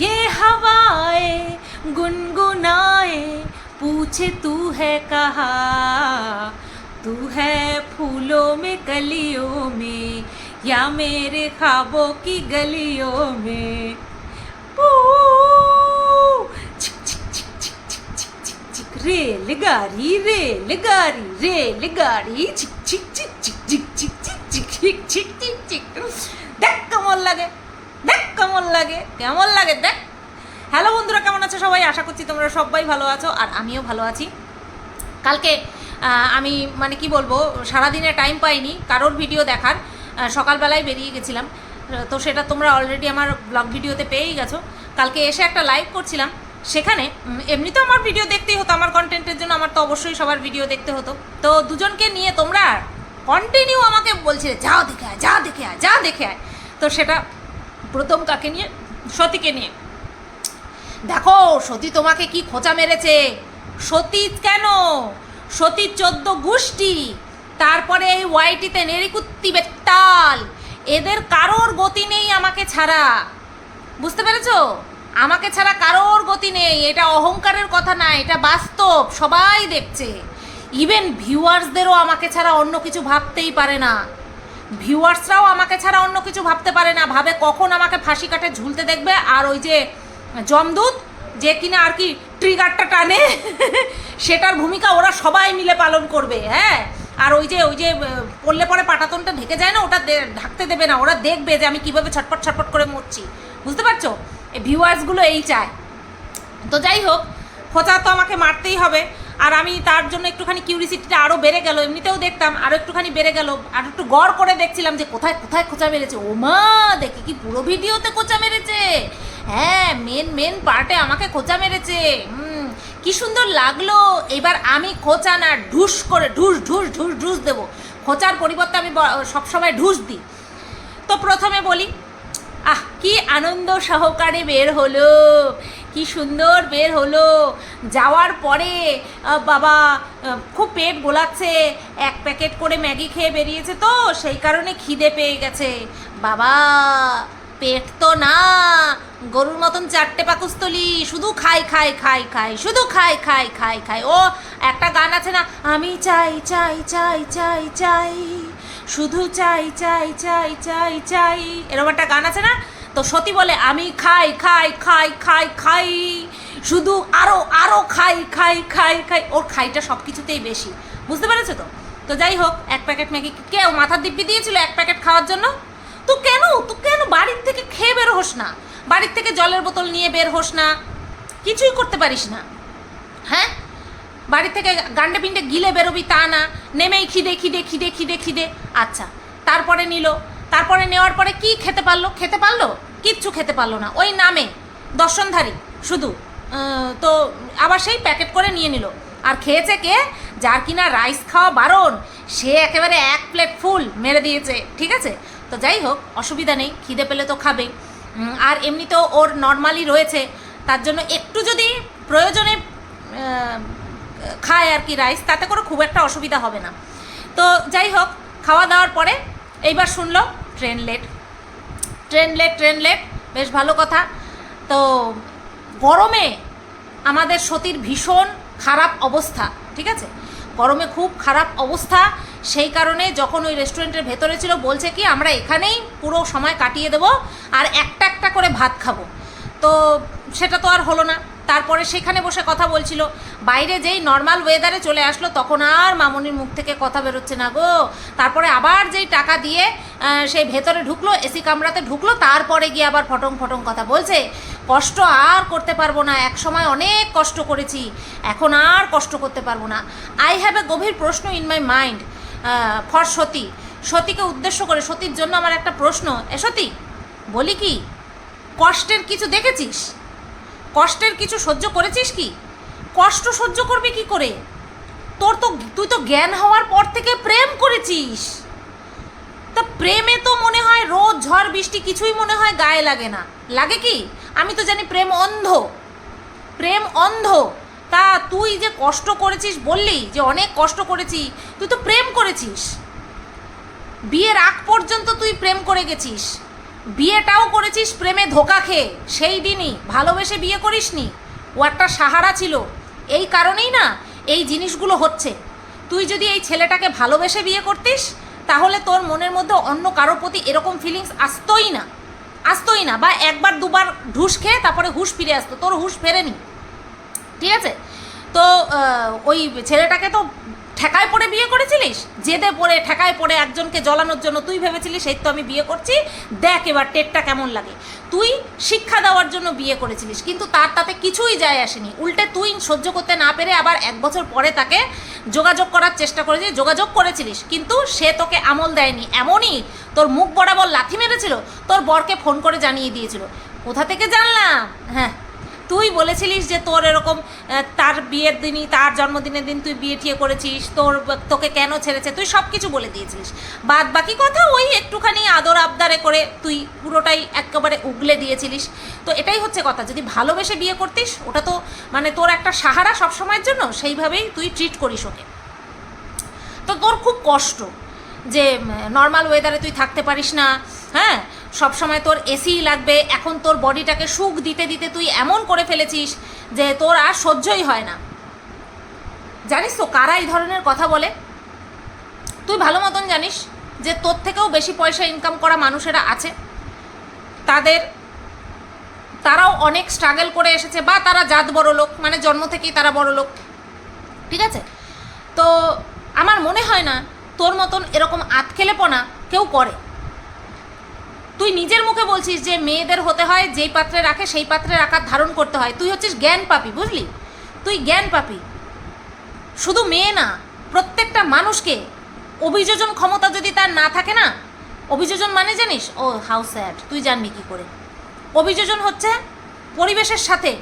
ये हवाएँ गुनगुनाए पूछे तू है कहा तू है फूलों में कलियों में या मेरे ख्वाबों की गलियों में पू छिक छिक छिक छिक छिक छिक छिक छिक छिक छिक छिक छिक छिक छिक छिक छिक छिक छिक কেমন লাগে? কেমন লাগে? দেখ। হ্যালো বন্ধুরা, কেমন আছো সবাই? আশা করছি তোমরা সবাই ভালো আছো, আর আমিও ভালো আছি। কালকে আমি মানে কি বলব, সারাদিনে টাইম পাইনি, কারোর ভিডিও দেখার। সকালবেলায় বেরিয়ে গেছিলাম। তো সেটা তোমরা অলরেডি আমার ব্লগ ভিডিওতে পেয়েই গেছো। কালকে এসে একটা লাইভ করছিলাম। সেখানে এমনি তো আমার ভিডিও দেখতেই হতো, আমার কন্টেন্টের জন্য আমার তো অবশ্যই সবার ভিডিও দেখতে হতো। তো দুজনকে নিয়ে তোমরা কন্টিনিউ আমাকে বলছিলে, যাও দেখে আয় যা দেখে আয় যা দেখে আয়। তো সেটা প্রথম কাকে নিয়ে? সতীকে নিয়ে। দেখো, সতী তোমাকে কি খোঁচা মেরেছে? সতী কেন? সতীর চোদ্দ গোষ্ঠী, তারপরে এই ওয়াইটিতে নেড়িকুত্তি বেতাল এদের কারোর গতি নেই আমাকে ছাড়া। বুঝতে পেরেছ? আমাকে ছাড়া কারোর গতি নেই। এটা অহংকারের কথা না, এটা বাস্তব। সবাই দেখছে। ইভেন ভিউয়ার্সদেরও আমাকে ছাড়া অন্য কিছু ভাবতেই পারে না। ভিউয়ার্সরাও আমাকে ছাড়া অন্য কিছু ভাবতে পারে না, ভাবে কখন আমাকে ফাঁসি কাটে ঝুলতে দেখবে আর ওই যে জমদূত, যে কিনা আর কি ট্রিগারটা টানে, সেটার ভূমিকা ওরা সবাই মিলে পালন করবে হ্যাঁ? আর ওই যে ওই যে পড়লে পরে পাটাতনটা ঢেকে যায় না, ওটা ঢাকতে দেবে না, ওরা দেখবে যে আমি কীভাবে ছটপট ছটপট করে মরছি, বুঝতে পারছ? এই ভিউয়ার্সগুলো এই চায়। তো যাই হোক খোঁচা তো আমাকে মারতেই হবে আর আমি তার জন্য একটুখানি কিউরিসিটিটা আরও বেড়ে গেল। এমনিতেও দেখতাম আরও একটুখানি বেড়ে গেল। আর একটু গড় করে দেখছিলাম যে কোথায় কোথায় খোঁচা মেরেছে। ও মা, দেখি কি পুরো ভিডিওতে খোঁচা মেরেছে। হ্যাঁ মেন মেন পার্টে আমাকে খোঁচা মেরেছে। কি সুন্দর লাগল। এবার আমি খোঁচা না, ঢুস করে, ঢুস ঢুস ঢুস ঢুস দেবো। খোঁচার পরিবর্তে আমি সবসময় ঢুস দিই। তো প্রথমে বলি, আহ, কি আনন্দ সহকারে বের হলো। কি সুন্দর বের হলো। যাওয়ার পরে বাবা খুব পেট গোলাচ্ছে। এক প্যাকেট করে ম্যাগি খেয়ে বেরিয়েছে তো, সেই কারণে খিদে পেয়ে গেছে। বাবা, পেট তো না। গরুর মতন চারটে পাকস্থলি। শুধু খাই খাই খাই খাই, শুধু খাই খাই খাই খাই। ও, একটা গান আছে না, আমি চাই চাই চাই চাই চাই। শুধু চাই চাই চাই চাই চাই। এরকম একটা গান আছে না তো সতী বলে, আমি খাই খাই খাই খাই খাই। শুধু আরও আরও খাই খাই খাই খাই। ওর খাইটা সব কিছুতেই বেশি। বুঝতে পেরেছ তো? তো যাই হোক, এক প্যাকেট ম্যাগি কেউ মাথার দিব্যি দিয়েছিল এক প্যাকেট খাওয়ার জন্য? তো কেন তো কেন বাড়ির থেকে খেয়ে বের হোস না? বাড়ির থেকে জলের বোতল নিয়ে বের হোস না? কিছুই করতে পারিস না। হ্যাঁ? বাড়ি থেকে গান্ডে পিন্ডে গিলে বেরোবি তা না। নেমেই খিদে খিদে খিদে খিদে খিদে। আচ্ছা তারপরে নিল। তারপরে নেওয়ার পরে কি খেতে পারল? খেতে পারল? কিচ্ছু খেতে পারল না। ওই নামে, দর্শনধারী, শুধু। তো আবার সেই প্যাকেট করে নিয়ে নিল। আর খেয়েছে কে? যার কিনা রাইস খাওয়া বারণ, সে একেবারে এক প্লেট ফুল মেরে দিয়েছে, ঠিক আছে? তো যাই হোক, অসুবিধা নেই, খিদে পেলে তো খাবে। আর এমনিতেও ওর নর্মালি রয়েছে, তার জন্য একটু যদি প্রয়োজনে খায় আর কি রাইস, তাতে করে খুব একটা অসুবিধা হবে না। তো যাই হোক, খাওয়া দাওয়ার পরে এইবার শুনলো, train late. Train late train late বেশ ভালো কথা। তো গরমে আমাদের সতীর ভীষণ খারাপ অবস্থা, ঠিক আছে? গরমে খুব খারাপ অবস্থা, সেই কারণে যখন ওই রেস্টুরেন্টের ভেতরে ছিল, বলছে কি, আমরা এখানেই পুরো সময় কাটিয়ে দেবো আর একটা একটা করে ভাত খাব। তো সেটা তো আর হলো না। তারপরে সেখানে বসে কথা বলছিল। বাইরে যেই নর্মাল ওয়েদারে চলে আসলো, তখন আর মামনির মুখ থেকে কথা বেরোচ্ছে না গো। তারপরে আবার যেই টাকা দিয়ে সেই ভেতরে ঢুকলো এসি কামরাতে ঢুকলো, তারপরে গিয়ে আবার ফটং ফটং কথা বলছে। কষ্ট আর করতে পারব না, এক সময় অনেক কষ্ট করেছি, এখন আর কষ্ট করতে পারব না। আই হ্যাভ এ গভীর প্রশ্ন in my mind for Sati. সতীকে উদ্দেশ্য করে, সতীর জন্য আমার একটা প্রশ্ন, এ সতী, বলি কি, কষ্টের কিছু দেখেছিস? কষ্টের কিছু সহ্য করেছিস কি? কষ্ট সহ্য করবি কি করে? তোর তো তুই তো জ্ঞান হওয়ার পর থেকে প্রেম করেছিস। তা প্রেমে তো মনে হয় রোদ ঝড়, বৃষ্টি কিছুই মনে হয় গায়ে লাগে না। লাগে কি? আমি তো জানি প্রেম অন্ধ। প্রেম অন্ধ। তা তুই যে কষ্ট করেছিস বললি, যে অনেক কষ্ট করেছি, তুই তো প্রেম করেছিস। বিয়ের আগ পর্যন্ত তুই প্রেম করে গেছিস। বিয়েটাও করেছিস প্রেমে ধোকা খেয়ে। সেই দিনই ভালোবেসে বিয়ে করিসনি? ও একটা সাহারা ছিল। এই কারণেই না এই জিনিসগুলো হচ্ছে। তুই যদি এই ছেলেটাকে ভালোবেসে বিয়ে করতিস, তাহলে তোর মনের মধ্যে অন্য কারোর প্রতি এরকম ফিলিংস আসতোই না। আসতোই না। বা একবার দুবার ঢুস খেয়ে তারপরে হুশ ফিরে আসতো। তোর হুশ ফেরেনি। ঠিক আছে? তো ওই ছেলেটাকে তো ঠেকায় পড়ে বিয়ে করেছিলিস? জেদে পড়ে, ঠেকায় পড়ে একজনকে জ্বলানোর জন্য তুই ভেবেছিলিস, এই তো আমি বিয়ে করছি। দেখ এবার টেটটা কেমন লাগে। তুই শিক্ষা দেওয়ার জন্য বিয়ে করেছিলিস, কিন্তু তার তাতে কিছুই যায় আসেনি। উল্টে তুই সহ্য করতে না পেরে আবার এক বছর পরে তাকে যোগাযোগ করার চেষ্টা করেছিস যোগাযোগ করেছিলিস, কিন্তু সে তোকে আমল দেয়নি। এমনই তোর মুখ বরাবর লাথি মেরেছিল, তোর বরকে ফোন করে জানিয়ে দিয়েছিল। কোথা থেকে জানলাম? হ্যাঁ। তুই বলেছিলিস যে তোর এরকম তার বিয়ের দিনই, তার জন্মদিনের দিন তুই বিয়ে টিয়ে করেছিস, তোর, তোকে কেন ছেড়েছে, তুই সব কিছু বলে দিয়েছিলিস। বাদ বাকি কথা ওই একটুখানি আদর আবদারে করে তুই পুরোটাই একেবারে উগলে দিয়েছিলিস। তো এটাই হচ্ছে কথা, যদি ভালোবেসে বিয়ে করতিস, ওটা তো মানে তোর একটা সাহারা সবসময়ের জন্য, সেইভাবেই তুই ট্রিট করিস ওকে। তো তোর খুব কষ্ট যে নর্মাল ওয়েদারে তুই থাকতে পারিস না হ্যাঁ? সব সময় তোর এসি লাগবে। এখন তোর বডিটাকে সুখ দিতে দিতে তুই এমন করে ফেলেছিস যে তোর আর সহ্যই হয় না। জানিস তো কারা এই ধরনের কথা বলে? তুই ভালো মতন জানিস যে তোর থেকেও বেশি পয়সা ইনকাম করা মানুষেরা আছে। তাদের, তারাও অনেক স্ট্রাগল করে এসেছে বা তারা জাত বড় লোক মানে জন্ম থেকেই তারা বড় লোক। ঠিক আছে? তো আমার মনে হয় না তোর মতন এরকম আতখেলেপনা কেউ করে। তুই নিজের মুখে বলছিস যে মেয়েদের হতে হয়, যেই পাত্রে রাখে সেই পাত্রে রাখার ধারণ করতে হয়। তুই হচ্ছিস জ্ঞান পাপি, বুঝলি? তুই জ্ঞান পাপি। শুধু মেয়ে না, প্রত্যেকটা মানুষকে অভিযোজন ক্ষমতা যদি তার না থাকে না, অভিযোজন মানে জানিস? ও হাউ স্যাড তুই জানবি কী করে? অভিযোজন হচ্ছে পরিবেশের সাথে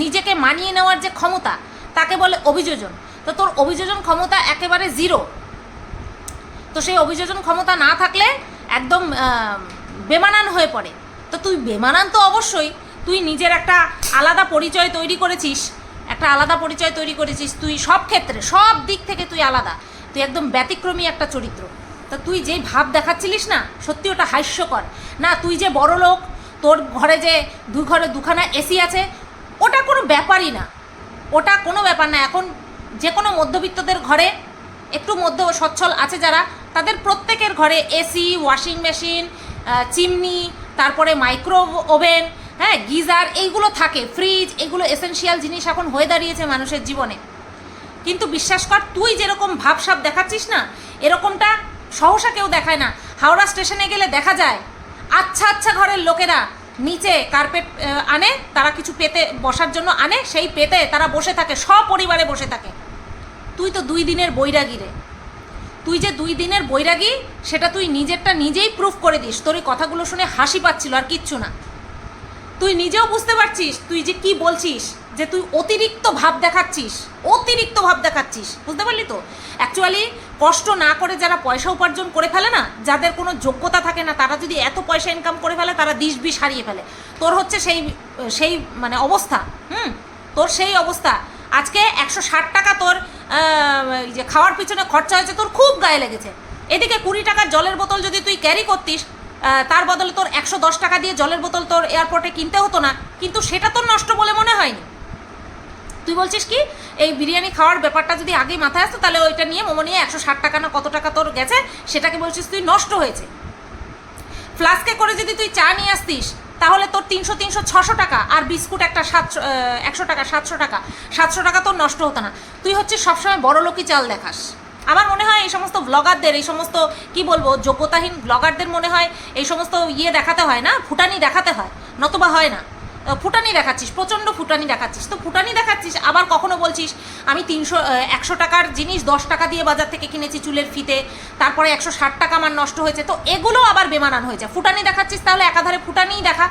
নিজেকে মানিয়ে নেওয়ার যে ক্ষমতা, তাকে বলে অভিযোজন। তো তোর অভিযোজন ক্ষমতা একেবারে জিরো তো সেই অভিযোজন ক্ষমতা না থাকলে একদম বেমানান হয়ে পড়ে। তো তুই বেমানান তো অবশ্যই, তুই নিজের একটা আলাদা পরিচয় তৈরি করেছিস, একটা আলাদা পরিচয় তৈরি করেছিস, তুই সব ক্ষেত্রে, সব দিক থেকে তুই আলাদা, তুই একদম ব্যতিক্রমী একটা চরিত্র। তা তুই যেই ভাব দেখাচ্ছিলিস না, সত্যি ওটা হাস্যকর। না, তুই যে বড় লোক, তোর ঘরে যে দুই ঘরে দুখানা এসি আছে, ওটা কোনো ব্যাপারই না। ওটা কোনো ব্যাপার না। এখন যে কোনো মধ্যবিত্তদের ঘরে, একটু মধ্য সচ্ছল আছে যারা, তাদের প্রত্যেকের ঘরে এসি ওয়াশিং মেশিন চিমনি, তারপরে মাইক্রো ওভেন হ্যাঁ গিজার, এইগুলো থাকে, ফ্রিজ, এগুলো এসেনশিয়াল জিনিস এখন হয়ে দাঁড়িয়েছে মানুষের জীবনে। কিন্তু বিশ্বাস কর, তুই যেরকম ভাবসাব দেখাচ্ছিস না, এরকমটা সহসা কেউ দেখায় না। হাওড়া স্টেশনে গেলে দেখা যায় আচ্ছা আচ্ছা ঘরের লোকেরা নিচে কার্পেট আনে, তারা কিছু পেতে, বসার জন্য আনে, সেই পেতে তারা বসে থাকে, সপরিবারে বসে থাকে। তুই তো দুই দিনের বৈরাগী রে। তুই যে দুই দিনের বৈরাগী, সেটা তুই নিজেরটা নিজেই প্রুফ করে দিস। তোর এই কথাগুলো শুনে হাসি পাচ্ছিল আর কিচ্ছু না। তুই নিজেও বুঝতে পারছিস, তুই যে কি বলছিস, যে তুই অতিরিক্ত ভাব দেখাচ্ছিস, অতিরিক্ত ভাব দেখাচ্ছিস, বুঝতে পারলি তো? অ্যাকচুয়ালি কষ্ট না করে যারা পয়সা উপার্জন করে ফেলে না, যাদের কোনো যোগ্যতা থাকে না, তারা যদি এত পয়সা ইনকাম করে ফেলে, তারা দিশ বিষ হারিয়ে ফেলে। তোর হচ্ছে সেই সেই মানে অবস্থা, হুম? তোর সেই অবস্থা। আজকে একশো ষাট টাকা তোর যে খাওয়ার পিছনে খরচা হয়েছে, তোর খুব গায়ে লেগেছে। এদিকে কুড়ি টাকার জলের বোতল যদি তুই ক্যারি করতিস তার বদলে তোর একশো দশ টাকা দিয়ে জলের বোতল তোর এয়ারপোর্টে কিনতে হতো না, কিন্তু সেটা তোর নষ্ট বলে মনে হয়নি। তুই বলছিস কি, এই বিরিয়ানি খাওয়ার ব্যাপারটা যদি আগেই মাথায় আসতো, তাহলে ওইটা নিয়ে মোমো নিয়ে একশো ষাট টাকা না কত টাকা তোর গেছে, সেটাকে বলছিস তুই নষ্ট হয়েছে। ফ্লাস্কে করে যদি তুই চা নিয়ে আসতিস তাহলে তোর তিনশো তিনশো, ছশো টাকা আর বিস্কুট একটা সাতশো একশো টাকা, সাতশো টাকা। সাতশো টাকা তোর নষ্ট হতো না। তুই হচ্ছে সবসময় বড় লোকই চাল দেখাস। আমার মনে হয় এই সমস্ত ব্লগারদের এই সমস্ত, কি বলব, যোগ্যতাহীন ব্লগারদের মনে হয় এই সমস্ত ইয়ে দেখাতে হয় না, ফুটানি দেখাতে হয়, নতবা হয় না। ফুটানি দেখাচ্ছিস, প্রচণ্ড ফুটানি দেখাচ্ছিস। তো ফুটানি দেখাচ্ছিস, আবার কখনো বলছিস, আমি তিনশো একশো টাকার জিনিস দশ টাকা দিয়ে বাজার থেকে কিনেছি চুলের ফিতে, তারপরে একশো ষাট টাকা আমার নষ্ট হয়েছে, তো এগুলো আবার বেমানান হয়েছে। ফুটানি দেখাচ্ছিস, তাহলে একাধারে ফুটানিই দেখা।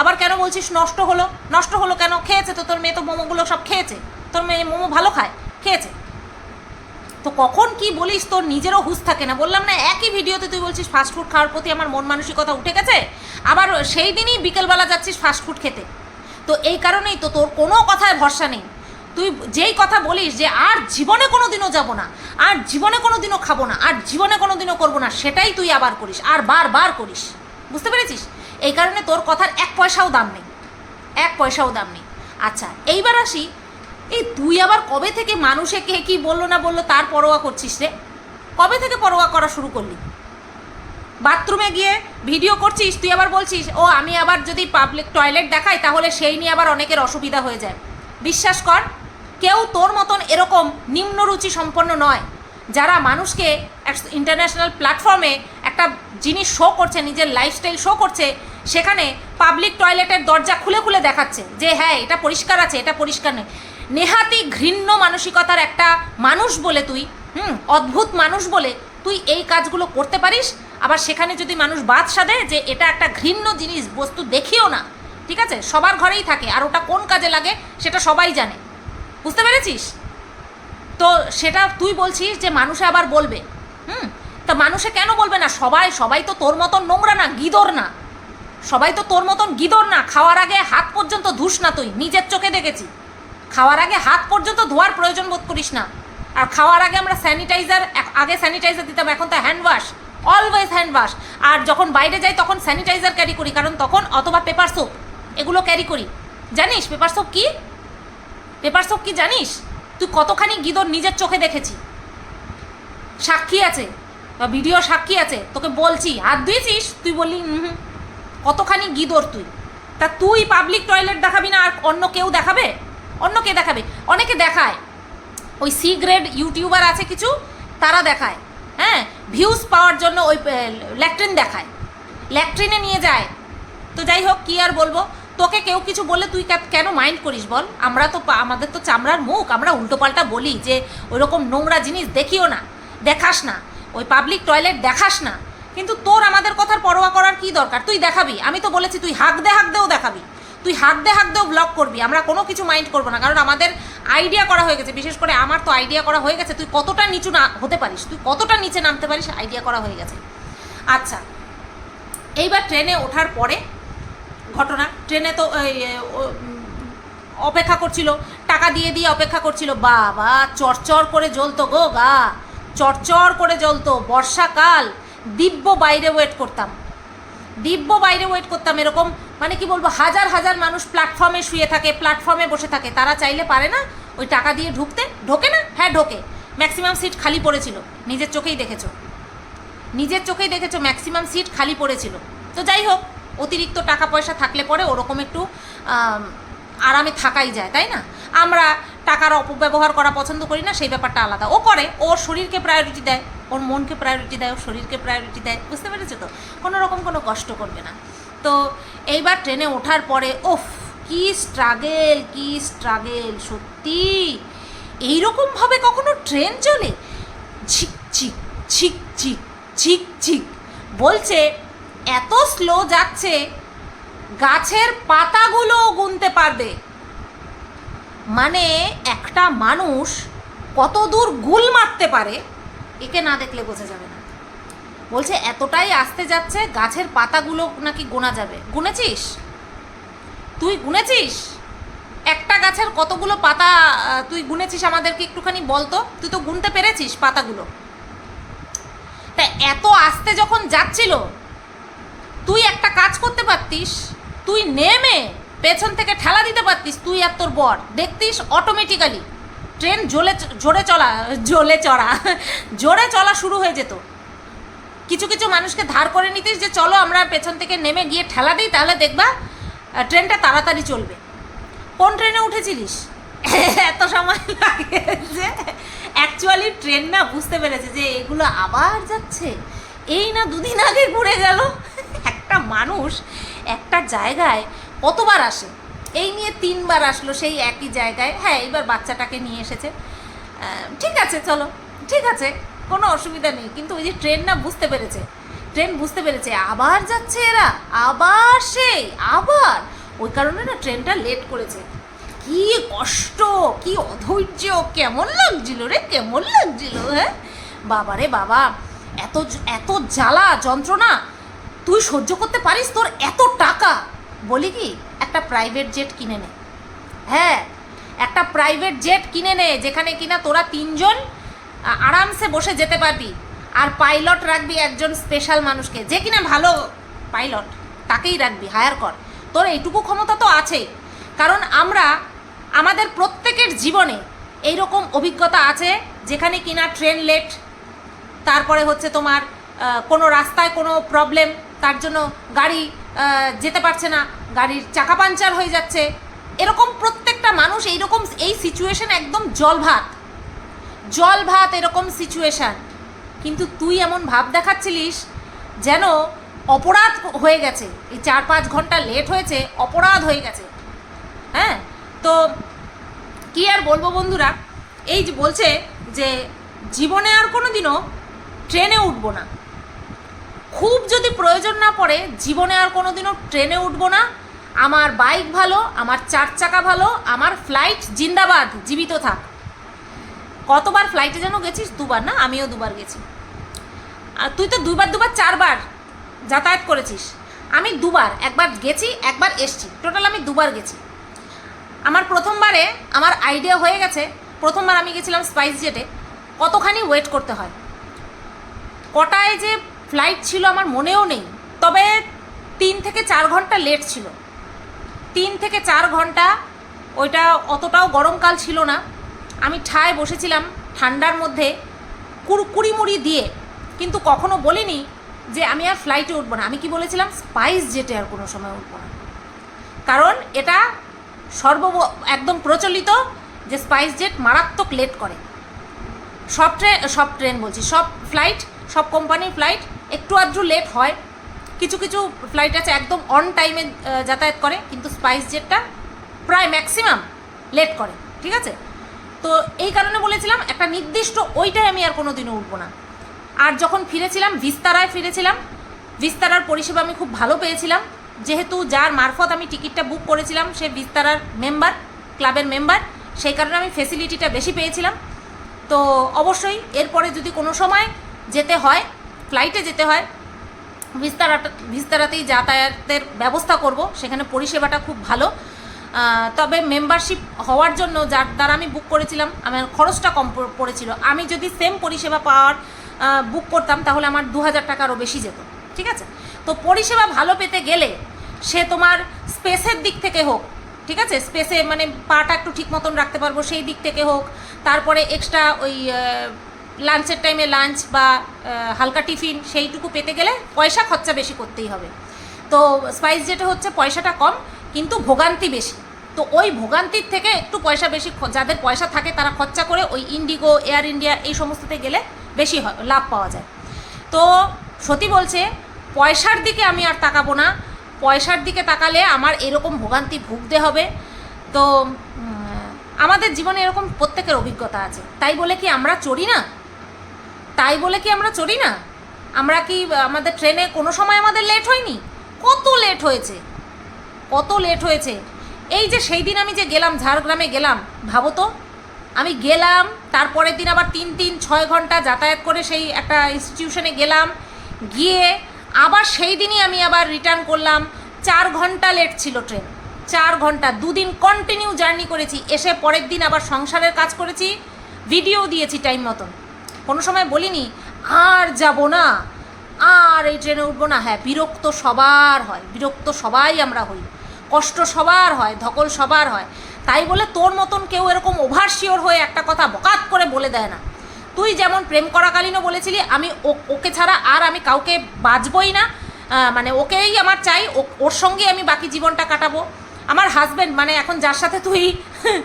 আবার কেন বলছিস নষ্ট হলো? নষ্ট হলো কেন? খেয়েছে তো তোর মেয়ে, তো মোমোগুলো সব খেয়েছে। তোর মেয়ে মোমো ভালো খায়? খেয়েছে। তো কখন কি বলিস তোর নিজেরও হুঁশ থাকে না। বললাম না, একই ভিডিওতে তুই বলছিস ফাস্টফুড খাওয়ার প্রতি আমার মন মানসিকতা উঠে গেছে, আবার সেই দিনই বিকেলবেলা যাচ্ছিস ফাস্টফুড খেতে। তো এই কারণেই তো তোর কোনো কথায় ভরসা নেই। তুই যেই কথা বলিস যে আর জীবনে কোনো দিনও যাব না, আর জীবনে কোনো দিনও খাব না, আর জীবনে কোনো দিনও করব না, সেটাই তুই আবার করিস, আর বারবার করিস। বুঝতে পেরেছিস? এই কারণে তোর কথার এক পয়সাও দাম নেই। এক পয়সাও দাম নেই। আচ্ছা এইবার আসি এই তুই আবার কবে থেকে মানুষে কে কি বলল না বলল তার পরোয়া করছিস রে? কবে থেকে পরোয়া করা শুরু করলি? বাথরুমে গিয়ে ভিডিও করছিস, তুই আবার বলছিস, ও, আমি আবার যদি পাবলিক টয়লেট দেখাই, তাহলে সেই নিয়ে আবার অনেকের অসুবিধা হয়ে যায়। বিশ্বাস কর, কেউ তোর মতন এরকম নিম্নরুচি সম্পন্ন নয়। যারা মানুষকে ইন্টারন্যাশনাল প্ল্যাটফর্মে একটা জিনিস শো করছে, নিজের লাইফস্টাইল শো করছে, সেখানে পাবলিক টয়লেটের দরজা খুলে খুলে দেখাচ্ছে যে হ্যাঁ এটা পরিষ্কার আছে, এটা পরিষ্কার নেই। নেহাতি ঘৃণ্য মানসিকতার একটা মানুষ বলে তুই, হুম, অদ্ভুত মানুষ বলে তুই এই কাজগুলো করতে পারিস। আবার সেখানে যদি মানুষ বাদ সাধে যে এটা একটা ঘৃণ্য জিনিস, বস্তু দেখিও না, ঠিক আছে? সবার ঘরেই থাকে, আর ওটা কোন কাজে লাগে সেটা সবাই জানে। বুঝতে পেরেছিস? তো সেটা তুই বলছিস যে মানুষে আবার বলবে, হুম? তা মানুষে কেন বলবে না? সবাই সবাই তো তোর মতন নোংরা না, গিদর না। সবাই তো তোর মতন গিদর না, খাওয়ার আগে হাত পর্যন্ত ধুস না তুই, নিজের চোখে দেখেছি। খাওয়ার আগে হাত পর্যন্ত ধোয়ার প্রয়োজন বোধ করিস না। আর খাওয়ার আগে আমরা স্যানিটাইজার, আগে স্যানিটাইজার দিতাম, এখন তো hand wash always hand wash. আর যখন বাইরে যাই তখন স্যানিটাইজার ক্যারি করি, কারণ তখন অথবা পেপার সোপ এগুলো ক্যারি করি। জানিস পেপার সোপ কী? পেপার সোপ কী জানিস? তুই কতখানি গিদর নিজের চোখে দেখেছি। সাক্ষী আছে, বা ভিডিও সাক্ষী আছে, তোকে বলছি, হাত ধুয়েছিস? তুই বললি হুম, কতখানি গিদর তুই? তা তুই পাবলিক টয়লেট দেখাবি না আর অন্য কেউ দেখাবে? অন্য কে দেখাবে। অনেকে দেখায়। ওই সি গ্রেড ইউটিউবার আছে কিছু, তারা দেখায়। হ্যাঁ? ভিউজ পাওয়ার জন্য ওই ল্যাট্রিন দেখায়। ল্যাট্রিনে নিয়ে যায়। তো যাই হোক, কি আর বলব? তোকে কেউ কিছু বললে তুই কেন মাইন্ড করিস বল? আমরা তো আমাদের তো চামড়ার মুখ। আমরা উল্টোপাল্টা বলি যে, ওইরকম নোংরা জিনিস দেখিও না, দেখাস না। ওই পাবলিক টয়লেট দেখাস না। কিন্তু তোর আমাদের কথার পরোয়া করার কি দরকার? তুই দেখাবি। আমি তো বলেছি তুই হাঁক দে হাঁক দেও দেখাবি। তুই হাত দে, হাত দেও ব্লগ করবি। আমরা কোনো কিছু মাইন্ড করব না, কারণ আমাদের আইডিয়া করা হয়ে গেছে। বিশেষ করে আমার তো আইডিয়া করা হয়ে গেছে। তুই কতটা নিচু না হতে পারিস, তুই কতটা নিচে নামতে পারিস আইডিয়া করা হয়ে গেছে। আচ্ছা এইবার ট্রেনে ওঠার পরে ঘটনা। ট্রেনে তো অপেক্ষা করছিল, টাকা দিয়ে দিয়ে অপেক্ষা করছিল। বাবা, চরচর করে জ্বলতো গো গা, চরচর করে জ্বলতো। বর্ষাকাল, দিব্য বাইরে ওয়েট করতাম। দিব্য বাইরে ওয়েট করতাম, এরকম মানে কি বলব, হাজার হাজার মানুষ প্ল্যাটফর্মে শুয়ে থাকে প্ল্যাটফর্মে বসে থাকে। তারা চাইলে পারে না ওই টাকা দিয়ে ঢুকতে। ঢোকে না? হ্যাঁ ঢোকে। ম্যাক্সিমাম সিট খালি পড়েছিল। নিজের চোখেই দেখেছ। নিজের চোখেই দেখেছ ম্যাক্সিমাম সিট খালি পড়েছিল। তো যাই হোক, অতিরিক্ত টাকা পয়সা থাকলে পরে ওরকম একটু আরামে থাকাই যায়, তাই না? আমরা টাকার অপব্যবহার করা পছন্দ করি না, সেই ব্যাপারটা আলাদা। ও করে, ওর শরীরকে প্রায়োরিটি দেয়। ওর মনকে প্রায়োরিটি দেয়, ওর শরীরকে প্রায়োরিটি দেয়। বুঝতে পেরেছ তো? কোনো রকম কোনো কষ্ট করবে না। তো এইবার ট্রেনে ওঠার পরে ওফ কি স্ট্রাগেল কি স্ট্রাগেল সত্যি? এইরকমভাবে কখনো ট্রেন চলে? ঝিক ঝিক ঝিক ঝিক ঝিক ঝিক। বলছে, এত স্লো যাচ্ছে, গাছের পাতাগুলো গুনতে পারবে। মানে একটা মানুষ কত দূর গুল মারতে পারে, একে না দেখলে বোঝা যাবে না। বলছে, এতটাই আসতে যাচ্ছে, গাছের পাতাগুলো নাকি গোনা যাবে। গুনেছিস? তুই গুনেছিস? একটা গাছের কতগুলো পাতা তুই গুনেছিস আমাদেরকে একটুখানি বলতো তুই তো গুনতে পেরেছিস পাতাগুলো। তা এত আসতে যখন যাচ্ছিল, তুই একটা কাজ করতে পারতিস, তুই নেমে পেছন থেকে ঠেলা দিতে পারতিস, তুই আর তোর বর। দেখতিস অটোমেটিক্যালি ট্রেন জোরে জোরে চলা জোরে চড়া জোরে চলা শুরু হয়ে যেত। কিছু কিছু মানুষকে ধার করে নিতিস যে চলো আমরা পেছন থেকে নেমে গিয়ে ঠেলা দিই, তাহলে দেখবা ট্রেনটা তাড়াতাড়ি চলবে। কোন ট্রেনে উঠেছিলিস? এত সময় লাগে যে অ্যাকচুয়ালি ট্রেন না বুঝতে পেরেছে যে এগুলো আবার যাচ্ছে। এই না দুদিন আগে ঘুরে গেল। একটা মানুষ একটা জায়গায় কতবার আসে? এই নিয়ে তিনবার আসলো সেই একই জায়গায়। হ্যাঁ এইবার বাচ্চাটাকে নিয়ে এসেছে। ঠিক আছে, চলো। ঠিক আছে। কোনো অসুবিধা নেই। কিন্তু ওই যে ট্রেন না বুঝতে পেরেছে। ট্রেন বুঝতে পেরেছে। আবার যাচ্ছে এরা। আবার সেই। আবার। ওই কারণে না ট্রেনটা লেট করেছে। কি কষ্ট, কি অধৈর্য। কেমন লাগছিল রে, কেমন লাগছিল হ্যাঁ? বাবা রে বাবা, এত এত জ্বালা, যন্ত্রণা। তুই সহ্য করতে পারিস তোর এত টাকা। বলি কি, একটা প্রাইভেট জেট কিনে নে। হ্যাঁ একটা প্রাইভেট জেট কিনে নে, যেখানে কিনা তোরা তিনজন আরামসে বসে যেতে পারবি। আর পাইলট রাখবি একজন স্পেশাল মানুষকে। যে কিনা ভালো পাইলট, তাকেই রাখবি হায়ার কর। তোর এইটুকু ক্ষমতা তো আছেই কারণ আমরা, আমাদের প্রত্যেকের জীবনে এইরকম অভিজ্ঞতা আছে, যেখানে কিনা ট্রেন লেট তারপরে হচ্ছে তোমার কোনো রাস্তায় কোনো প্রবলেম তার জন্য গাড়ি যেতে পারছে না, গাড়ির চাকা পাঞ্চার হয়ে যাচ্ছে। এরকম প্রত্যেকটা মানুষ এইরকম, এই সিচুয়েশন একদম জল ভাত জল ভাত এরকম সিচুয়েশান কিন্তু তুই এমন ভাব দেখাচ্ছিলিস যেন অপরাধ হয়ে গেছে। এই চার পাঁচ ঘণ্টা লেট হয়েছে, অপরাধ হয়ে গেছে। হ্যাঁ? তো কি আর বলব বন্ধুরা? এই যে বলছে যে জীবনে আর কোনো দিনও ট্রেনে উঠবো না। খুব যদি প্রয়োজন না পড়ে, জীবনে আর কোনো দিনও ট্রেনে উঠবো না। আমার বাইক ভালো, আমার চার চাকা ভালো, আমার ফ্লাইট জিন্দাবাদ, জীবিত থাক। কতবার ফ্লাইটে যেন গেছিস? দুবার না? আমিও দুবার গেছি। আর তুই তো দুবার দুবার, চারবার যাতায়াত করেছিস। আমি দুবার, একবার গেছি, একবার এসছি। টোটাল আমি দুবার গেছি। আমার প্রথমবারে আমার আইডিয়া হয়ে গেছে, প্রথমবার আমি গেছিলাম স্পাইস জেটে কতখানি ওয়েট করতে হয়? কটায় যে ফ্লাইট ছিল আমার মনেও নেই। তবে তিন থেকে চার ঘণ্টা লেট ছিল। তিন থেকে চার ঘণ্টা ওইটা অতটাও গরমকাল ছিল না। আমি ঠায় বসেছিলাম ঠান্ডার মধ্যে কুড় কুড়ি মুড়ি দিয়ে। কিন্তু কখনো বলিনি যে আমি আর ফ্লাইটে উঠবো না। আমি কি বলেছিলাম? স্পাইস জেটে আর কোনো সময় উঠবো না। কারণ এটা সর্ব একদম প্রচলিত যে স্পাইস জেট মারাত্মক লেট করে। সব ট্রেন সব ট্রেন বলছি, সব ফ্লাইট সব কোম্পানির ফ্লাইট একটু আধটু লেট হয়। কিছু কিছু ফ্লাইট আছে একদম অন টাইমে যাতায়াত করে, কিন্তু স্পাইস জেটটা প্রায় ম্যাক্সিমাম লেট করে। ঠিক আছে? তো এই কারণে বলেছিলাম, একটা নির্দিষ্ট ওইটাই আমি আর কোনো দিনও উঠবো না। আর যখন ফিরেছিলাম ভিস্তারায় ফিরেছিলাম ভিস্তারার পরিষেবা আমি খুব ভালো পেয়েছিলাম। যেহেতু যার মারফত আমি টিকিটটা বুক করেছিলাম, সে ভিস্তারার মেম্বার, ক্লাবের মেম্বার, সেই কারণে আমি ফেসিলিটিটা বেশি পেয়েছিলাম। তো অবশ্যই এরপরে যদি কোনো সময় যেতে হয় ফ্লাইটে যেতে হয় ভিস্তারাটা ভিস্তারাতেই যাতায়াতের ব্যবস্থা করব। সেখানে পরিষেবাটা খুব ভালো। তবে মেম্বারশিপ হওয়ার জন্য যার দ্বারা আমি বুক করেছিলাম, আমার খরচটা কম পড়েছিল। আমি যদি সেম পরিষেবা পাওয়ার বুক করতাম, তাহলে আমার দু হাজার টাকারও বেশি যেত। ঠিক আছে? তো পরিষেবা ভালো পেতে গেলে সে তোমার স্পেসের দিক থেকে হোক, ঠিক আছে? স্পেসে মানে পাটা একটু ঠিক মতন রাখতে পারব সেই দিক থেকে হোক, তারপরে এক্সট্রা ওই লাঞ্চের টাইমে লাঞ্চ বা হালকা টিফিন সেইটুকু পেতে গেলে পয়সা খরচা বেশি করতেই হবে। তো স্পাইস যেটা হচ্ছে পয়সাটা কম কিন্তু ভোগান্তি বেশি। তো ওই ভোগান্তির থেকে একটু পয়সা বেশি যাদের পয়সা থাকে তারা খরচা করে ওই ইন্ডিগো এয়ার ইন্ডিয়া এই সমস্ততে গেলে বেশি হয়, লাভ পাওয়া যায়। তো সতী বলছে, পয়সার দিকে আমি আর তাকাবো না। পয়সার দিকে তাকালে আমার এরকম ভোগান্তি ভুগতে হবে। তো আমাদের জীবনে এরকম প্রত্যেকের অভিজ্ঞতা আছে। তাই বলে কি আমরা চড়ি না? তাই বলে কি আমরা চড়ি না? আমরা কি, আমাদের ট্রেনে কোনো সময় আমাদের লেট হয়নি? কত লেট হয়েছে? কত লেট হয়েছে। এই যে সেই দিন আমি যে গেলাম, ঝাড়গ্রামে গেলাম, ভাবো তো। আমি গেলাম, তারপরের দিন আবার তিন তিন, ছয় ঘণ্টা যাতায়াত করে সেই একটা ইনস্টিটিউশনে গেলাম। গিয়ে আবার সেই দিনই আমি আবার রিটার্ন করলাম। চার ঘণ্টা লেট ছিল ট্রেন চার ঘণ্টা, দুদিন কন্টিনিউ জার্নি করেছি। এসে পরের দিন আবার সংসারের কাজ করেছি। ভিডিও দিয়েছি টাইম মতন। কোনো সময় বলিনি, আর যাব না। আর এই ট্রেনে উঠবো না। হ্যাঁ বিরক্ত সবার হয়। বিরক্ত সবাই আমরা হই। কষ্ট সবার হয়, ধকল সবার হয়। তাই বলে তোর মতন কেউ এরকম ওভারশিওর হয়ে একটা কথা বকাত করে বলে দেয় না। তুই যেমন প্রেম করাকালীনও বলেছিলি, আমি ওকে ছাড়া আর আমি কাউকে বাঁচবই না। মানে ওকেই আমার চাই ওর সঙ্গে আমি বাকি জীবনটা কাটাবো। আমার হাজব্যান্ড মানে এখন যার সাথে তুই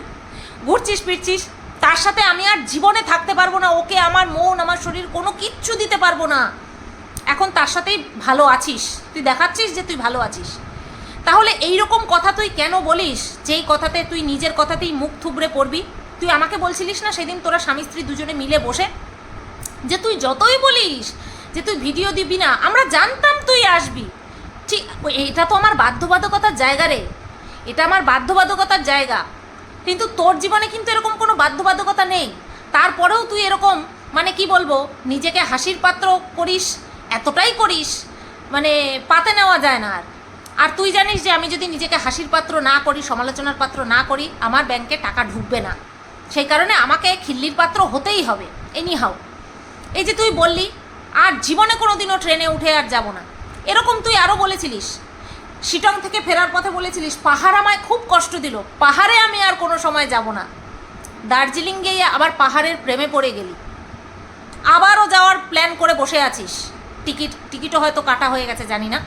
ঘুরছিস, ফিরছিস, তার সাথে আমি আর জীবনে থাকতে পারব না। ওকে আমার মন, আমার শরীর কোনো কিচ্ছু দিতে পারব না। এখন তার সাথেই ভালো আছিস। তুই দেখাচ্ছিস যে তুই ভালো আছিস। তাহলে এই রকম কথা তুই কেন বলিস? যেই কথাতে তুই নিজের কথাতেই মুখ থুবড়ে পড়বি। তুই আমাকে বলছিলিস না সেদিন তোরা স্বামী স্ত্রী দুজনে মিলে বসে? যে তুই যতই বলিস যে তুই ভিডিও দিবি না, আমরা জানতাম তুই আসবি। ঠিক এটা তো আমার বাধ্যবাধকতার জায়গা রে। এটা আমার বাধ্যবাধকতার জায়গা। কিন্তু তোর জীবনে কিন্তু এরকম কোনো বাধ্যবাধকতা নেই। তারপরেও তুই এরকম মানে কি বলব, নিজেকে হাসির পাত্র করিস, এতটাই করিস মানে পাতে নেওয়া যায় না আর। আর তুই জানিস যে আমি যদি নিজেকে হাসির পাত্র না করি, সমালোচনার পাত্র না করি, আমার ব্যাংকে টাকা ঢুকবে না। সেই কারণে আমাকে খিল্লির পাত্র হতেই হবে। এনি হাউ এই যে তুই বললি, আর জীবনে কোনো দিনও ট্রেনে উঠে আর যাব না। এরকম তুই আরও বলেছিলিস। শিটং থেকে ফেরার পথে বলেছিলিস, পাহাড় আমায় খুব কষ্ট দিল, পাহাড়ে আমি আর কোনো সময় যাব না। দার্জিলিং গিয়ে আবার পাহাড়ের প্রেমে পড়ে গেলি। আবারও যাওয়ার প্ল্যান করে বসে আছিস। টিকিট, টিকিটও হয়তো কাটা হয়ে গেছে, জানি না।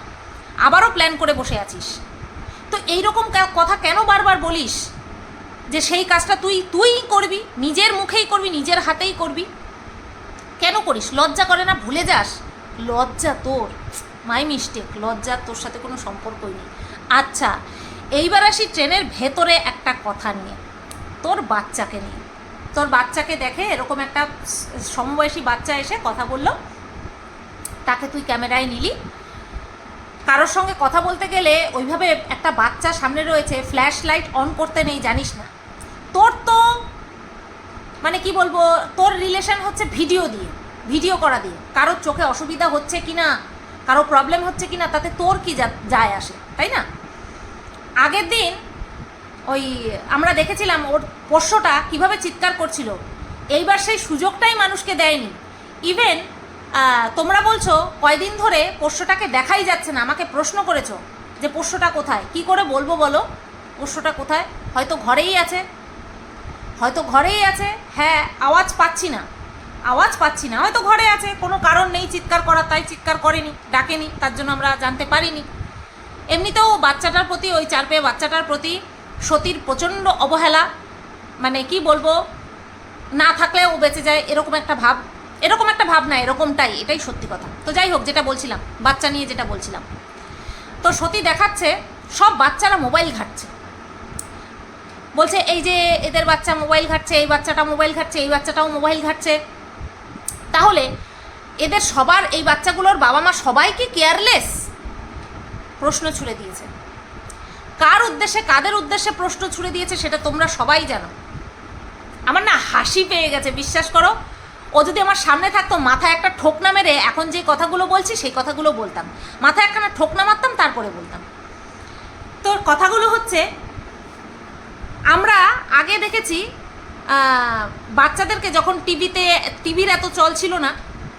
আবারও প্ল্যান করে বসে আছিস। তো এইরকম কথা কেন বারবার বলিস? যে সেই কাজটা তুই তুই করবি, নিজের মুখেই করবি, নিজের হাতেই করবি। কেন করিস? লজ্জা করে না? ভুলে যাস। লজ্জা তোর। মাই মিস্টেক লজ্জা তোর সাথে কোনো সম্পর্কই নেই। আচ্ছা এইবার আসি ট্রেনের ভেতরে একটা কথা নিয়ে। তোর বাচ্চাকে নিয়ে। তোর বাচ্চাকে দেখে এরকম একটা সমবয়সী বাচ্চা এসে কথা বলল, তাকে তুই ক্যামেরায় নিলি কারোর সঙ্গে কথা বলতে গেলে ওইভাবে একটা বাচ্চা সামনে রয়েছে ফ্ল্যাশ লাইট অন করতে নেই, জানিস না। তোর তো মানে কি বলব, তোর রিলেশন হচ্ছে ভিডিও দিয়ে ভিডিও করা দিয়ে। কারোর চোখে অসুবিধা হচ্ছে কি না কারও প্রবলেম হচ্ছে কি না তাতে তোর কি যায় আসে, তাই না? আগের দিন ওই, আমরা দেখেছিলাম ওর পোষ্যটা কীভাবে চিৎকার করছিল। এইবার সেই সুযোগটাই মানুষকে দেয়নি। ইভেন তোমরা বলছো কয়দিন ধরে পোষ্যটাকে দেখাই যাচ্ছে না, আমাকে প্রশ্ন করেছ যে পোষ্যটা কোথায়? কি করে বলব বলো? পোষ্যটা কোথায়? হয়তো ঘরেই আছে। হয়তো ঘরেই আছে। হ্যাঁ আওয়াজ পাচ্ছি না। আওয়াজ পাচ্ছি না। হয়তো ঘরে আছে। কোনো কারণ নেই, চিৎকার করার তাই চিৎকার করেনি, ডাকেনি, তার জন্য আমরা জানতে পারিনি। এমনিতেও বাচ্চাটার প্রতি, ওই চার পেয়ে বাচ্চাটার প্রতি সতীর প্রচণ্ড অবহেলা। মানে কি বলব? না থাকলে ও বেঁচে যায়, এরকম একটা ভাব। এরকম একটা ভাব না এরকমটাই, এটাই সত্যি কথা। তো যাই হোক, যেটা বলছিলাম, বাচ্চা নিয়ে যেটা বলছিলাম। তো সতী দেখাচ্ছে, সব বাচ্চারা মোবাইল ঘাটছে। বলছে, এই যে এদের বাচ্চা মোবাইল ঘাটছে, এই বাচ্চাটা মোবাইল ঘাটছে, এই বাচ্চাটাও মোবাইল ঘাটছে। তাহলে এদের সবার, এই বাচ্চাগুলোর বাবা মা সবাই কি কেয়ারলেস? প্রশ্ন ছুড়ে দিয়েছে। কার উদ্দেশ্যে, কাদের উদ্দেশ্যে প্রশ্ন ছুড়ে দিয়েছে, সেটা তোমরা সবাই জানো। আমার না হাসি পেয়ে গেছে, বিশ্বাস করো। ও যদি আমার সামনে থাকতো, মাথায় একটা ঠোকনা মেরে এখন যে কথাগুলো বলছি, সেই কথাগুলো বলতাম। মাথায় একখানা ঠোকনা মারতাম, তারপরে বলতাম। তো কথাগুলো হচ্ছে, আমরা আগে দেখেছি বাচ্চাদেরকে যখন টিভিতে, টিভির এত চল ছিল না,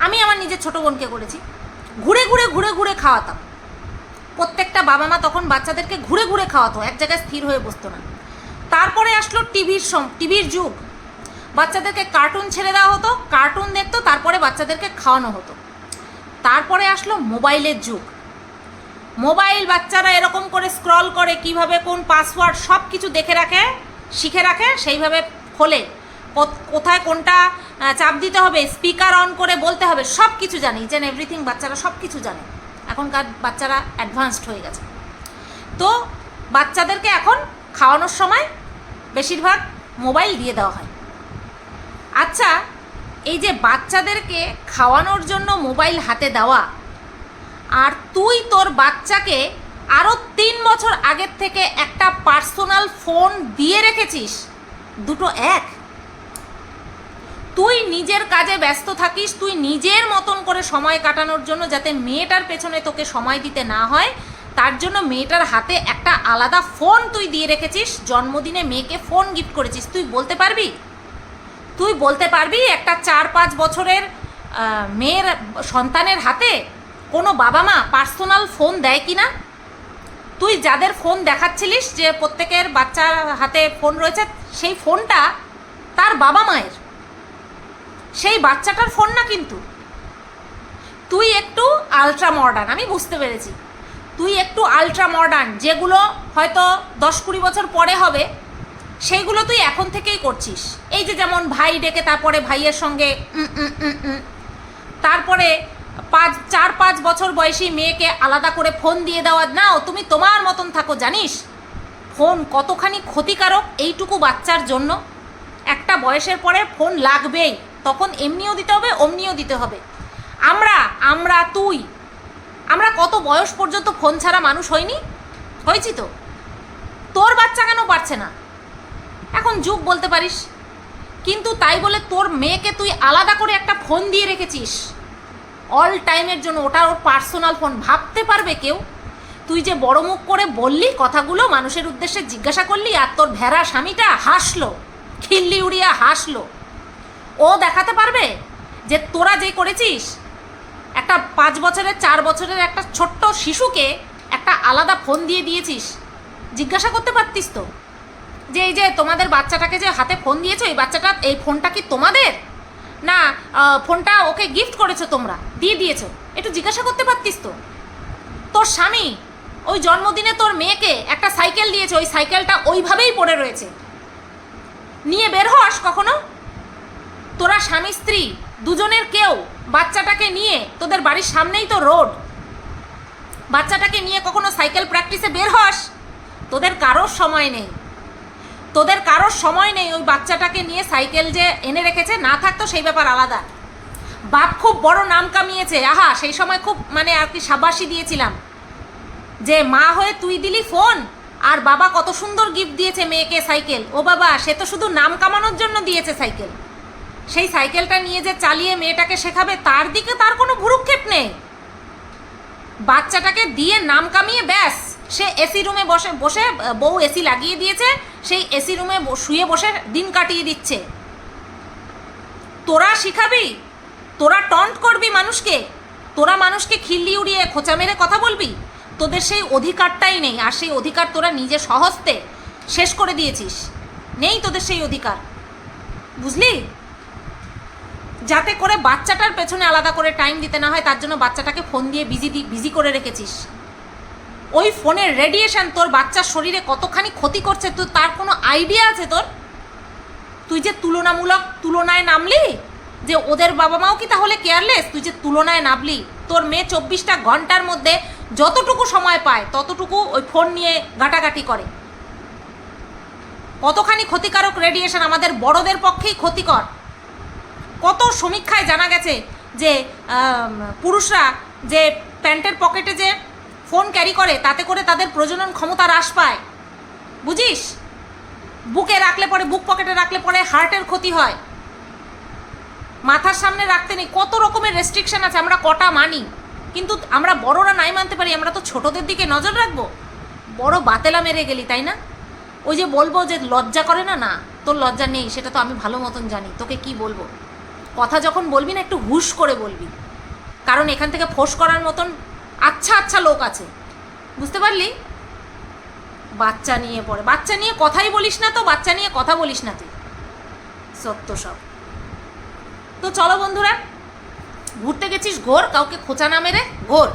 আমি আমার নিজের ছোটো বোনকে করেছি। ঘুরে ঘুরে ঘুরে ঘুরে খাওয়াতাম। প্রত্যেকটা বাবা মা তখন বাচ্চাদেরকে ঘুরে ঘুরে খাওয়াতো, এক জায়গায় স্থির হয়ে বসতো না। তারপরে আসলো টিভির সম, টিভির যুগ। বাচ্চাদেরকে কার্টুন ছেড়ে দেওয়া হতো কার্টুন দেখতো, তারপরে বাচ্চাদেরকে খাওয়ানো হতো। তারপরে আসলো মোবাইলের যুগ। মোবাইল বাচ্চারা এরকম করে স্ক্রল করে কীভাবে কোন পাসওয়ার্ড সব কিছু দেখে রাখে, শিখে রাখে, সেইভাবে খোলে। কোথায় কোনটা চাপ দিতে হবে স্পিকার অন করে বলতে হবে সব কিছু জানে ইচ এভরিথিং বাচ্চারা সব কিছু জানে। এখনকার বাচ্চারা অ্যাডভান্সড হয়ে গেছে। তো বাচ্চাদেরকে এখন খাওয়ানোর সময় বেশিরভাগ মোবাইল দিয়ে দেওয়া হয়। আচ্ছা এই যে বাচ্চাদেরকে খাওয়ানোর জন্য মোবাইল হাতে দেওয়া, আর তুই তোর বাচ্চাকে আরও তিন বছর আগের থেকে একটা পার্সোনাল ফোন দিয়ে রেখেছিস, দুটো এক। তুই নিজের কাজে ব্যস্ত থাকিস, তুই নিজের মতন করে সময় কাটানোর জন্য যাতে মেয়েটার পেছনে তোকে সময় দিতে না হয়, তার জন্য মেয়েটার হাতে একটা আলাদা ফোন তুই দিয়ে রেখেছিস, জন্মদিনে মেয়েকে ফোন গিফট করেছিস, তুই বলতে পারবি? তুই বলতে পারবি একটা চার পাঁচ বছরের মেয়ের সন্তানের হাতে কোনো বাবা মা পার্সোনাল ফোন দেয় কি না তুই যাদের ফোন দেখাচ্ছিলিস যে প্রত্যেকের বাচ্চার হাতে ফোন রয়েছে, সেই ফোনটা তার বাবা মায়ের। সেই বাচ্চাটার ফোন না কিন্তু। তুই একটু আলট্রা মডার্ন আমি বুঝতে পেরেছি। তুই একটু আলট্রা মডার্ন যেগুলো হয়তো দশ কুড়ি বছর পরে হবে সেইগুলো তুই এখন থেকেই করছিস। এই যে যেমন ভাই ডেকে তারপরে ভাইয়ের সঙ্গে। তারপরে পাঁচ, চার, পাঁচ বছর বয়সী মেয়েকে আলাদা করে ফোন দিয়ে দেওয়া নাও তুমি তোমার মতন থাকো, জানিস? ফোন কতখানি ক্ষতিকারক এইটুকু বাচ্চার জন্য? একটা বয়সের পরে ফোন লাগবেই, তখন এমনিও দিতে হবে, অমনিও দিতে হবে। আমরা আমরা তুই, আমরা কত বয়স পর্যন্ত ফোন ছাড়া মানুষ হয়নি হয়েছি তো? তোর বাচ্চা কেন পারছে না? এখন যুগ বলতে পারিস। কিন্তু তাই বলে তোর মেয়েকে তুই আলাদা করে একটা ফোন দিয়ে রেখেছিস। অল টাইমের জন্য ওটা ওর পার্সোনাল ফোন ভাবতে পারবে কেউ? তুই যে বড় মুখ করে বললি কথাগুলো, মানুষের উদ্দেশ্যে জিজ্ঞাসা করলি আর তোর ভেড়া স্বামীটা হাসলো, খিল্লি উড়িয়া হাসলো। ও দেখাতে পারবে যে তোরা যে করেছিস, একটা পাঁচ বছরের, চার বছরের একটা ছোট্ট শিশুকে একটা আলাদা ফোন দিয়ে দিয়েছিস। জিজ্ঞাসা করতে পারতিস তো? যে এই যে তোমাদের বাচ্চাটাকে যে হাতে ফোন দিয়েছ, এই বাচ্চাটা, এই ফোনটা কি তোমাদের? না ফোনটা ওকে গিফট করেছ তোমরা, দিয়ে দিয়েছ। একটু জিজ্ঞাসা করতে পারতিস তো? তোর স্বামী, ওই জন্মদিনে তোর মেয়েকে একটা সাইকেল দিয়েছে, ওই সাইকেলটা ওইভাবেই পড়ে রয়েছে। নিয়ে বের হস কখনো? তোরা স্বামী, স্ত্রী, দুজনের কেউ বাচ্চাটাকে নিয়ে তোদের বাড়ির সামনেই তো রোড। বাচ্চাটাকে নিয়ে কখনো সাইকেল প্র্যাকটিসে বের হস? তোদের কারোর সময় নেই। তোদের কারোর সময় নেই ওই বাচ্চাটাকে নিয়ে সাইকেল যে এনে রেখেছে, না থাকতো সেই ব্যাপার আলাদা। বাপ খুব বড় নাম কামিয়েছে, আহা, সেই সময় খুব মানে আর কি সাবাসি দিয়েছিলাম। যে মা হয়ে তুই দিলি ফোন, আর বাবা কত সুন্দর গিফট দিয়েছে মেয়েকে সাইকেল। ও বাবা, সে তো শুধু নাম কামানোর জন্য দিয়েছে সাইকেল। সেই সাইকেলটা নিয়ে যে চালিয়ে মেয়েটাকে শেখাবে, তার দিকে তার কোনো ভুরুক্ষেপ নেই। বাচ্চাটাকে দিয়ে নাম কামিয়ে ব্যাস। সে এসি রুমে বসে বসে বউ এসি লাগিয়ে দিয়েছে, সেই এসি রুমে শুয়ে বসে দিন কাটিয়ে দিচ্ছে। তোরা শিখাবি? তোরা টন্ট করবি মানুষকে? তোরা মানুষকে খিল্লি উড়িয়ে খোঁচা মেরে কথা বলবি? তোদের সেই অধিকারটাই নেই, আর সেই অধিকার তোরা নিজে সহস্তে শেষ করে দিয়েছিস। নেই তোদের সেই অধিকার। বুঝলি? যাতে করে বাচ্চাটার পেছনে আলাদা করে টাইম দিতে না হয়, তার জন্য বাচ্চাটাকে ফোন দিয়ে বিজি বিজি করে রেখেছিস। ওই ফোনের রেডিয়েশন তোর বাচ্চার শরীরে কতখানি ক্ষতি করছে তুই তার কোনো আইডিয়া আছে তোর? তুই যে তুলনামূলক তুলনায় নামলি, যে ওদের বাবা মাও কি তাহলে কেয়ারলেস তুই যে তুলনায় নামলি, তোর মেয়ে চব্বিশটা ঘণ্টার মধ্যে যতটুকু সময় পায়, ততটুকু ওই ফোন নিয়ে ঘাটাঘাটি করে। কতখানি ক্ষতিকারক রেডিয়েশন আমাদের বড়দের পক্ষেই ক্ষতিকর। কত সমীক্ষায় জানা গেছে যে পুরুষরা যে প্যান্টের পকেটে যে ফোন ক্যারি করে, তাতে করে তাদের প্রজনন ক্ষমতা হ্রাস পায়। বুঝিস? বুকে রাখলে পরে, বুক পকেটে রাখলে পরে হার্টের ক্ষতি হয়। মাথার সামনে রাখতে নেই। কত রকমের রেস্ট্রিকশন আছে, আমরা কটা মানি। কিন্তু আমরা বড়রা নাই মানতে পারি, আমরা তো ছোটদের দিকে নজর রাখব। বড় বাতেলা মেরে গেলি, তাই না? ওই যে বলব যে লজ্জা করে না না, তোর লজ্জা নেই, সেটা তো আমি ভালো মতন জানি। তোকে কি বলব? কথা যখন বলবি না, একটু হুশ করে বলবি। কারণ এখান থেকে ফোঁস করার মতন আচ্ছা আচ্ছা লোক আছে। বুঝতে পারলি? বাচ্চা নিয়ে পড়ে। বাচ্চা নিয়ে কথাই বলিস না তো, বাচ্চা নিয়ে কথা বলিস না তুই। সত্য সব। তো চলো বন্ধুরা, ঘুরতে গেছিস ঘোর, কাউকে খোঁচা না মেরে, ঘোর।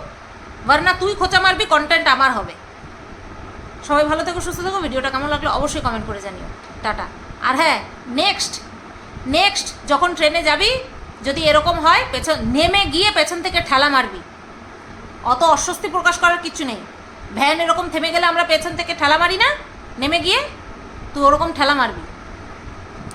না তুই খোঁচা মারবি কন্টেন্ট আমার হবে। সবাই ভালো থেকো, সুস্থ থেকো। ভিডিওটা কেমন লাগল অবশ্যই কমেন্ট করে জানিও। টাটা। আর হ্যাঁ নেক্সট নেক্সট যখন ট্রেনে যাবি, যদি এরকম হয়, পেছন, নেমে গিয়ে পেছন থেকে ঠেলা মারবি। অত অস্বস্তি প্রকাশ করার কিছু নেই। ভ্যান এরকম থেমে গেলে আমরা পেছন থেকে ঠেলা মারি না? নেমে গিয়ে তুই ওরকম ঠেলা মারবি।